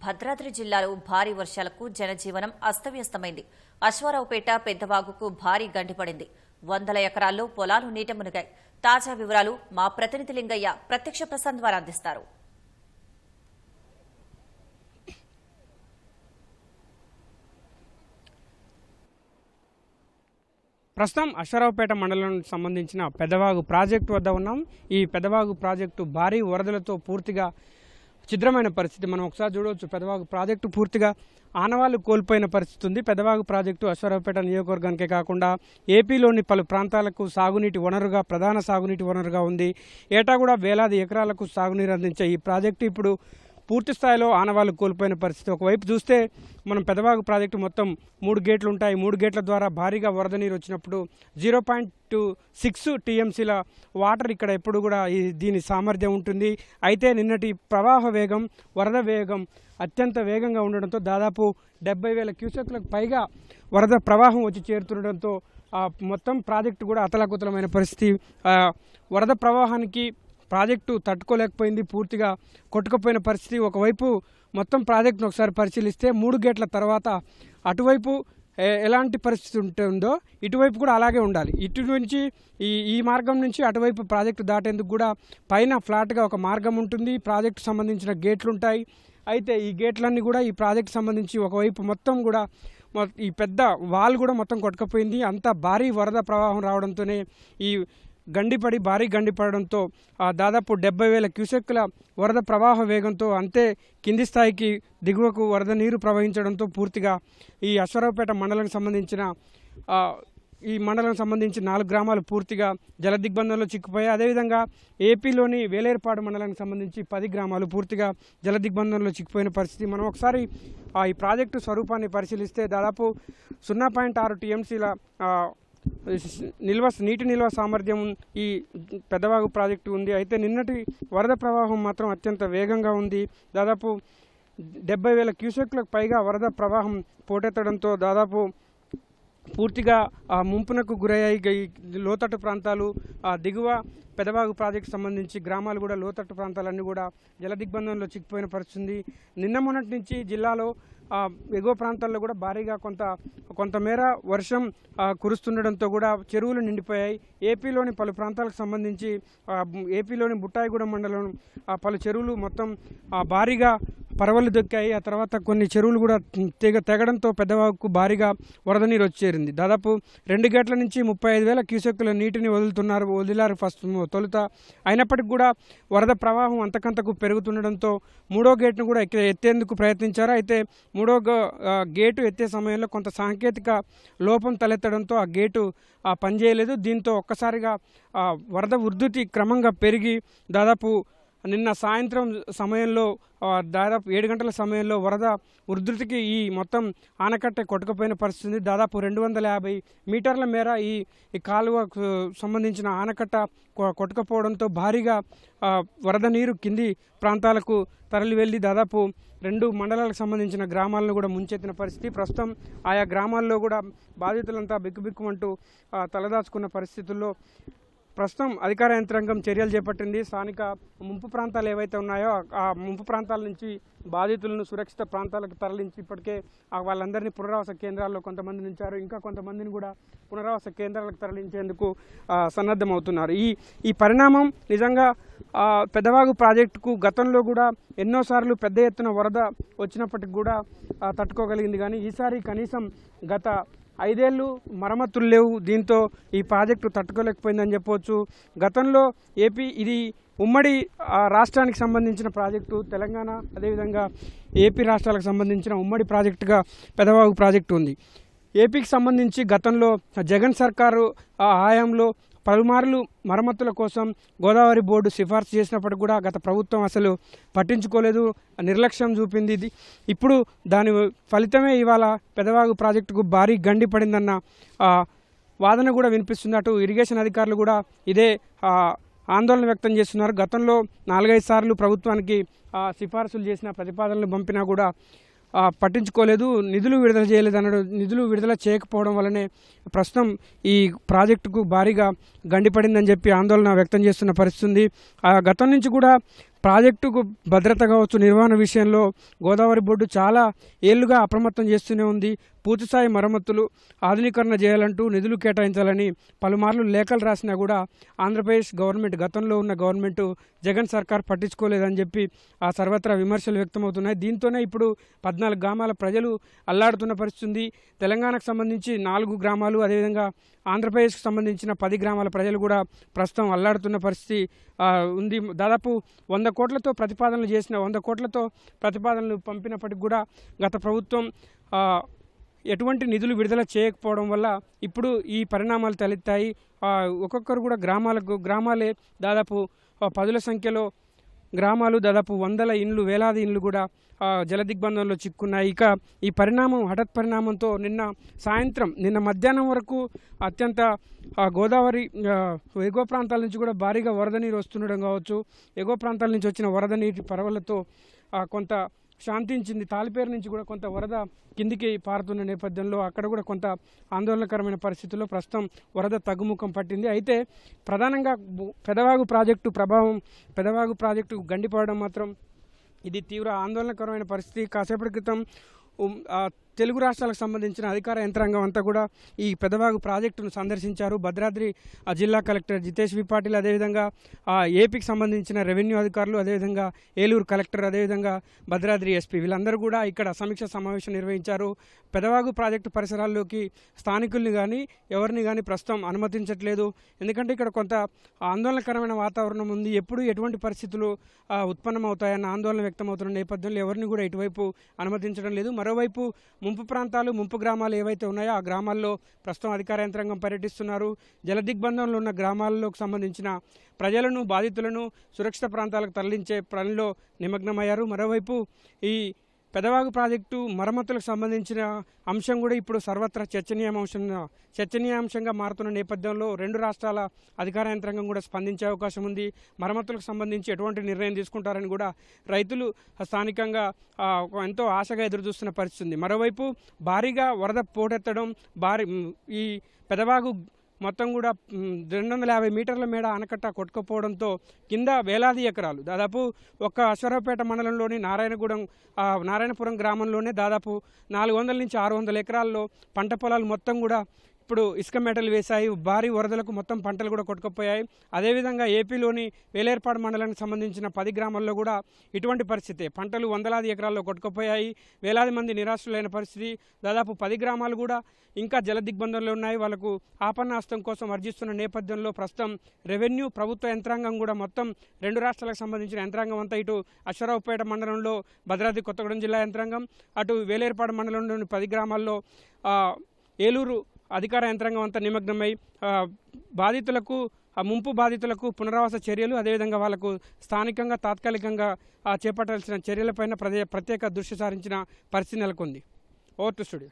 భద్రాద్రి జిల్లాలో భారీ వర్షాలకు జనజీవనం అస్తవ్యస్తమైంది. అశ్వారావుపేట పెద్దవాగుకు భారీ గండిపడింది వందల ఎకరాల్లో పొలాలు నీట మునిగాయి. తాజా వివరాలు మా ప్రతినిధి లింగయ్య ప్రత్యక్ష ప్రసాద్ ద్వారా అందిస్తారు. ప్రస్తుతం అశ్వరావుపేట మండలం సంబంధించిన పెద్దవాగు ప్రాజెక్టు వద్ద ఉన్నాం. ఈ పెద్దవాగు ప్రాజెక్టు భారీ వరదలతో పూర్తిగా ఛిద్రమైన పరిస్థితి. మనం ఒకసారి చూడవచ్చు పెద్దవాగు ప్రాజెక్టు పూర్తిగా ఆనవాళ్ళు కోల్పోయిన పరిస్థితి ఉంది. పెద్దవాగు ప్రాజెక్టు అశ్వరావుపేట నియోజకవర్గానికే కాకుండా ఏపీలోని పలు ప్రాంతాలకు సాగునీటి వనరుగా ప్రధాన సాగునీటి వనరుగా ఉంది. ఏటా కూడా వేలాది ఎకరాలకు సాగునీరు అందించే ఈ ప్రాజెక్టు ఇప్పుడు పూర్తి స్థాయిలో ఆనవాళ్ళు కోల్పోయిన పరిస్థితి. ఒకవైపు చూస్తే మనం పెదవాగు ప్రాజెక్టు మొత్తం మూడు గేట్లు ఉంటాయి. మూడు గేట్ల ద్వారా భారీగా వరద నీరు వచ్చినప్పుడు జీరో పాయింట్ టూ సిక్స్ టీఎంసీల వాటర్ ఇక్కడ ఎప్పుడు కూడా ఈ దీని సామర్థ్యం ఉంటుంది. అయితే నిన్నటి ప్రవాహ వేగం వరద వేగం అత్యంత వేగంగా ఉండడంతో దాదాపు డెబ్బై వేల క్యూసెక్లకు పైగా వరద ప్రవాహం వచ్చి చేరుతుండడంతో మొత్తం ప్రాజెక్టు కూడా అతలాకుతలమైన పరిస్థితి. వరద ప్రవాహానికి ప్రాజెక్టు తట్టుకోలేకపోయింది పూర్తిగా కొట్టుకుపోయిన పరిస్థితి. ఒకవైపు మొత్తం ప్రాజెక్టును ఒకసారి పరిశీలిస్తే మూడు గేట్ల తర్వాత అటువైపు ఎలాంటి పరిస్థితి ఉంటుందో ఇటువైపు కూడా అలాగే ఉండాలి. ఇటు నుంచి ఈ ఈ మార్గం నుంచి అటువైపు ప్రాజెక్టు దాటేందుకు కూడా పైన ఫ్లాట్గా ఒక మార్గం ఉంటుంది. ప్రాజెక్టు సంబంధించిన గేట్లు ఉంటాయి. అయితే ఈ గేట్లన్నీ కూడా ఈ ప్రాజెక్టు సంబంధించి ఒకవైపు మొత్తం కూడా ఈ పెద్ద వాల్ కూడా మొత్తం కొట్టుకుపోయింది. అంత భారీ వరద ప్రవాహం రావడంతోనే ఈ గండిపడి భారీ గండిపడడంతో దాదాపు డెబ్బై వేల క్యూసెక్కుల వరద ప్రవాహ వేగంతో అంతే కింది స్థాయికి దిగువకు వరద నీరు ప్రవహించడంతో పూర్తిగా ఈ అశ్వరావుపేట మండలానికి సంబంధించిన ఈ మండలం సంబంధించి నాలుగు గ్రామాలు పూర్తిగా జల దిగ్బంధంలో చిక్కుపోయాయి. అదేవిధంగా ఏపీలోని వేలేరుపాడు మండలానికి సంబంధించి పది గ్రామాలు పూర్తిగా జల దిగ్బంధంలో చిక్కుపోయిన పరిస్థితి. మనం ఒకసారి ఆ, ఈ ప్రాజెక్టు స్వరూపాన్ని పరిశీలిస్తే దాదాపు సున్నా పాయింట్ ఆరు టీఎంసీల నిల్వ నీటి నిల్వ సామర్థ్యం ఈ పెద్దవాగు ప్రాజెక్టు ఉంది. అయితే నిన్నటి వరద ప్రవాహం మాత్రం అత్యంత వేగంగా ఉంది. దాదాపు డెబ్బై వేల క్యూసెక్లకు పైగా వరద ప్రవాహం పోటెత్తడంతో దాదాపు పూర్తిగా ఆ ముంపునకు గురయ్యాయి. లోతట్టు ప్రాంతాలు ఆ దిగువ పెదవాగు ప్రాజెక్టు సంబంధించి గ్రామాలు కూడా లోతట్టు ప్రాంతాలన్నీ కూడా జల దిగ్బంధంలో చిక్కిపోయిన పరిస్థితి. నిన్న మొన్నటి నుంచి జిల్లాలో ఎగువ ప్రాంతాల్లో కూడా భారీగా కొంత కొంతమేర వర్షం కురుస్తుండడంతో కూడా చెరువులు నిండిపోయాయి. ఏపీలోని పలు ప్రాంతాలకు సంబంధించి ఏపీలోని బుట్టాయిగూడెం మండలం ఆ, పలు చెరువులు మొత్తం భారీగా పరవళ్ళు దొక్కాయి. ఆ తర్వాత కొన్ని చెరువులు కూడా తెగ తెగడంతో పెద్దవాగుకు భారీగా వరద నీరు వచ్చేరింది. దాదాపు రెండు గేట్ల నుంచి ముప్పై ఐదు వేల క్యూసెక్కుల నీటిని వదులుతున్నారు వదిలారు ఫస్ట్ తొలుత. అయినప్పటికీ కూడా వరద ప్రవాహం అంతకంతకు పెరుగుతుండడంతో మూడో గేట్ను కూడా ఎత్తేందుకు ప్రయత్నించారు. అయితే మూడో గేటు ఎత్తే సమయంలో కొంత సాంకేతిక లోపం తలెత్తడంతో ఆ గేటు ఆ, పనిచేయలేదు. దీంతో ఒక్కసారిగా ఆ, వరద ఉధృతి క్రమంగా పెరిగి దాదాపు నిన్న సాయంత్రం సమయంలో దాదాపు ఏడు గంటల సమయంలో వరద ఉధృతికి ఈ మొత్తం ఆనకట్ట కొట్టుకుపోయిన పరిస్థితి. దాదాపు రెండు వందల యాభై మీటర్ల మేర ఈ కాలువ కాలువకు సంబంధించిన ఆనకట్ట కొట్టుకపోవడంతో కొట్టుకుపోవడంతో భారీగా వరద నీరు కింది ప్రాంతాలకు తరలి వెళ్ళి దాదాపు రెండు మండలాలకు సంబంధించిన గ్రామాలను కూడా ముంచెత్తిన పరిస్థితి. ప్రస్తుతం ఆయా గ్రామాల్లో కూడా బాధితులంతా బిక్కుబిక్కుమంటూ తలదాచుకున్న పరిస్థితుల్లో ప్రస్తుతం అధికార యంత్రాంగం చర్యలు చేపట్టింది. స్థానిక ముంపు ప్రాంతాలు ఏవైతే ఉన్నాయో ఆ- ముంపు ప్రాంతాల నుంచి బాధితులను సురక్షిత ప్రాంతాలకు తరలించి ఇప్పటికే ఆ వాళ్ళందరినీ పునరావాస కేంద్రాల్లో కొంతమంది ఉంచారు. ఇంకా కొంతమందిని కూడా పునరావాస కేంద్రాలకు తరలించేందుకు సన్నద్ధమవుతున్నారు. ఈ ఈ పరిణామం నిజంగా పెద్దవాగు ప్రాజెక్టుకు గతంలో కూడా ఎన్నోసార్లు పెద్ద ఎత్తున వరద వచ్చినప్పటికి కూడా తట్టుకోగలిగింది. కానీ ఈసారి కనీసం గత ఐదేళ్ళు మరమ్మతులు లేవు. దీంతో ఈ ప్రాజెక్టు తట్టుకోలేకపోయిందని చెప్పవచ్చు. గతంలో ఏపీ ఇది ఉమ్మడి ఆ, రాష్ట్రానికి సంబంధించిన ప్రాజెక్టు. తెలంగాణ అదేవిధంగా ఏపీ రాష్ట్రాలకు సంబంధించిన ఉమ్మడి ప్రాజెక్టుగా పెదవాగు ప్రాజెక్టు ఉంది. ఏపీకి సంబంధించి గతంలో జగన్ సర్కారు ఆ హయాంలో పలుమార్లు మరమ్మతుల కోసం గోదావరి బోర్డు సిఫార్సు చేసినప్పటికి కూడా గత ప్రభుత్వం అసలు పట్టించుకోలేదు. నిర్లక్ష్యం చూపింది ఇది. ఇప్పుడు దాని ఫలితమే ఇవాళ పెదవాగు ప్రాజెక్టుకు భారీ గండి పడిందన్న వాదన కూడా వినిపిస్తుంది. అటు ఇరిగేషన్ అధికారులు కూడా ఇదే ఆందోళన వ్యక్తం చేస్తున్నారు. గతంలో నాలుగైదు సార్లు ప్రభుత్వానికి సిఫార్సులు చేసిన ప్రతిపాదనలు పంపినా కూడా పట్టించుకోలేదు నిధులు విడుదల చేయలేదు అన్నాడు. నిధులు విడుదల చేయకపోవడం వల్లనే ప్రస్తుతం ఈ ప్రాజెక్టుకు భారీగా గండిపడిందని చెప్పి ఆందోళన వ్యక్తం చేస్తున్న పరిస్థితి ఉంది. ఆ గతం నుంచి కూడా ప్రాజెక్టుకు భద్రత కావచ్చు నిర్వహణ విషయంలో గోదావరి బోర్డు చాలా ఏళ్ళుగా అప్రమత్తం చేస్తూనే ఉంది. పూర్తిస్థాయి మరమ్మతులు ఆధునీకరణ చేయాలంటూ నిధులు కేటాయించాలని పలుమార్లు లేఖలు రాసినా కూడా ఆంధ్రప్రదేశ్ గవర్నమెంట్ గతంలో ఉన్న గవర్నమెంట్ జగన్ సర్కార్ పట్టించుకోలేదని చెప్పి ఆ సర్వత్రా విమర్శలు వ్యక్తమవుతున్నాయి. దీంతోనే ఇప్పుడు పద్నాలుగు గ్రామాల ప్రజలు అల్లాడుతున్న పరిస్థితి ఉంది. తెలంగాణకు సంబంధించి నాలుగు గ్రామాలు అదేవిధంగా ఆంధ్రప్రదేశ్కు సంబంధించిన పది గ్రామాల ప్రజలు కూడా ప్రస్తుతం అల్లాడుతున్న పరిస్థితి ఉంది. దాదాపు వంద కోట్లతో ప్రతిపాదనలు చేసిన వంద కోట్లతో ప్రతిపాదనలు పంపినప్పటికి కూడా గత ప్రభుత్వం ఎటువంటి నిధులు విడుదల చేయకపోవడం వల్ల ఇప్పుడు ఈ పరిణామాలు తలెత్తాయి. ఒక్కొక్కరు కూడా గ్రామాలకు గ్రామాలే దాదాపు పదుల సంఖ్యలో గ్రామాలు దాదాపు వందల ఇండ్లు వేలాది ఇండ్లు కూడా జలదిగ్బంధంలో చిక్కున్నాయి. ఇక ఈ పరిణామం హఠత్ పరిణామంతో నిన్న సాయంత్రం నిన్న మధ్యాహ్నం వరకు అత్యంత గోదావరి ఎగువ ప్రాంతాల నుంచి కూడా భారీగా వరద నీరు వస్తుండడం కావచ్చు. ఎగువ ప్రాంతాల నుంచి వచ్చిన వరద నీటి పరవలతో కొంత శాంతించింది. తాలిపేరు నుంచి కూడా కొంత వరద కిందికి పారుతున్న నేపథ్యంలో అక్కడ కూడా కొంత ఆందోళనకరమైన పరిస్థితుల్లో ప్రస్తుతం వరద తగ్గుముఖం పట్టింది. అయితే ప్రధానంగా పెదవాగు ప్రాజెక్టు ప్రభావం పెదవాగు ప్రాజెక్టు గండిపడడం మాత్రం ఇది తీవ్ర ఆందోళనకరమైన పరిస్థితి. కాసేపటి క్రితం తెలుగు రాష్ట్రాలకు సంబంధించిన అధికార యంత్రాంగం అంతా కూడా ఈ పెదవాగు ప్రాజెక్టును సందర్శించారు. భద్రాద్రి జిల్లా కలెక్టర్ జితేష్ వి పాటిల్ అదేవిధంగా ఆ, ఏపీకి సంబంధించిన రెవెన్యూ అధికారులు అదేవిధంగా ఏలూరు కలెక్టర్ అదేవిధంగా భద్రాద్రి ఎస్పీ వీళ్ళందరూ కూడా ఇక్కడ సమీక్ష సమావేశం నిర్వహించారు. పెదవాగు ప్రాజెక్టు పరిసరాల్లోకి స్థానికుల్ని కానీ ఎవరిని కానీ ప్రస్తుతం అనుమతించట్లేదు. ఎందుకంటే ఇక్కడ కొంత ఆందోళనకరమైన వాతావరణం ఉంది. ఎప్పుడు ఎటువంటి పరిస్థితులు ఉత్పన్నమవుతాయన్న ఆందోళన వ్యక్తమవుతున్న నేపథ్యంలో ఎవరిని కూడా ఇటువైపు అనుమతించడం లేదు. మరోవైపు ముంపు ప్రాంతాలు ముంపు గ్రామాలు ఏవైతే ఉన్నాయో ఆ గ్రామాల్లో ప్రస్తుతం అధికార యంత్రాంగం పర్యటిస్తున్నారు. జలదిగ్బంధంలో ఉన్న గ్రామాలకు సంబంధించిన ప్రజలను బాధితులను సురక్షిత ప్రాంతాలకు తరలించే పనిలో నిమగ్నమయ్యారు. మరోవైపు ఈ పెదవాగు ప్రాజెక్టు మరమ్మతులకు సంబంధించిన అంశం కూడా ఇప్పుడు సర్వత్రా చర్చనీయాంశం చర్చనీయాంశంగా మారుతున్న నేపథ్యంలో రెండు రాష్ట్రాల అధికార యంత్రాంగం కూడా స్పందించే అవకాశం ఉంది. మరమ్మతులకు సంబంధించి ఎటువంటి నిర్ణయం తీసుకుంటారని కూడా రైతులు స్థానికంగా ఎంతో ఆశగా ఎదురుచూస్తున్న పరిస్థితి ఉంది. మరోవైపు భారీగా వరద పోటెత్తడం భారీ ఈ పెదవాగు మొత్తం కూడా రెండు వందల యాభై మీటర్ల మేడ ఆనకట్ట కొట్టుకుపోవడంతో కింద వేలాది ఎకరాలు. దాదాపు ఒక్క అశ్వరావుపేట మండలంలోని నారాయణగూడెం నారాయణపురం గ్రామంలోనే దాదాపు నాలుగు వందల నుంచి ఆరు వందల ఎకరాల్లో పంట పొలాలు మొత్తం కూడా ఇప్పుడు ఇసుక మెటలు వేశాయి భారీ వరదలకు మొత్తం పంటలు కూడా కొట్టుకుపోయాయి. అదేవిధంగా ఏపీలోని వేలేర్పాడు మండలానికి సంబంధించిన పది గ్రామాల్లో కూడా ఇటువంటి పరిస్థితి. పంటలు వందలాది ఎకరాల్లో కొట్టుకుపోయాయి. వేలాది మంది నిరాశ్రులైన పరిస్థితి. దాదాపు పది గ్రామాలు కూడా ఇంకా జల దిగ్బంధంలో ఉన్నాయి. వాళ్ళకు ఆపన్నాస్తం కోసం అర్జిస్తున్న నేపథ్యంలో ప్రస్తుతం రెవెన్యూ ప్రభుత్వ యంత్రాంగం కూడా మొత్తం రెండు రాష్ట్రాలకు సంబంధించిన యంత్రాంగం అంతా ఇటు అశ్వరావుపేట మండలంలో భద్రాద్రి కొత్తగూడెం జిల్లా యంత్రాంగం అటు వేలేర్పాడు మండలంలోని పది గ్రామాల్లో ఏలూరు అధికార యంత్రాంగం అంతా నిమగ్నమై బాధితులకు ఆ ముంపు బాధితులకు పునరావాస చర్యలు అదేవిధంగా వాళ్ళకు స్థానికంగా తాత్కాలికంగా చేపట్టాల్సిన చర్యలపైన ప్రదే ప్రత్యేక దృష్టి సారించిన పరిస్థితి నెలకొంది. Over to studio.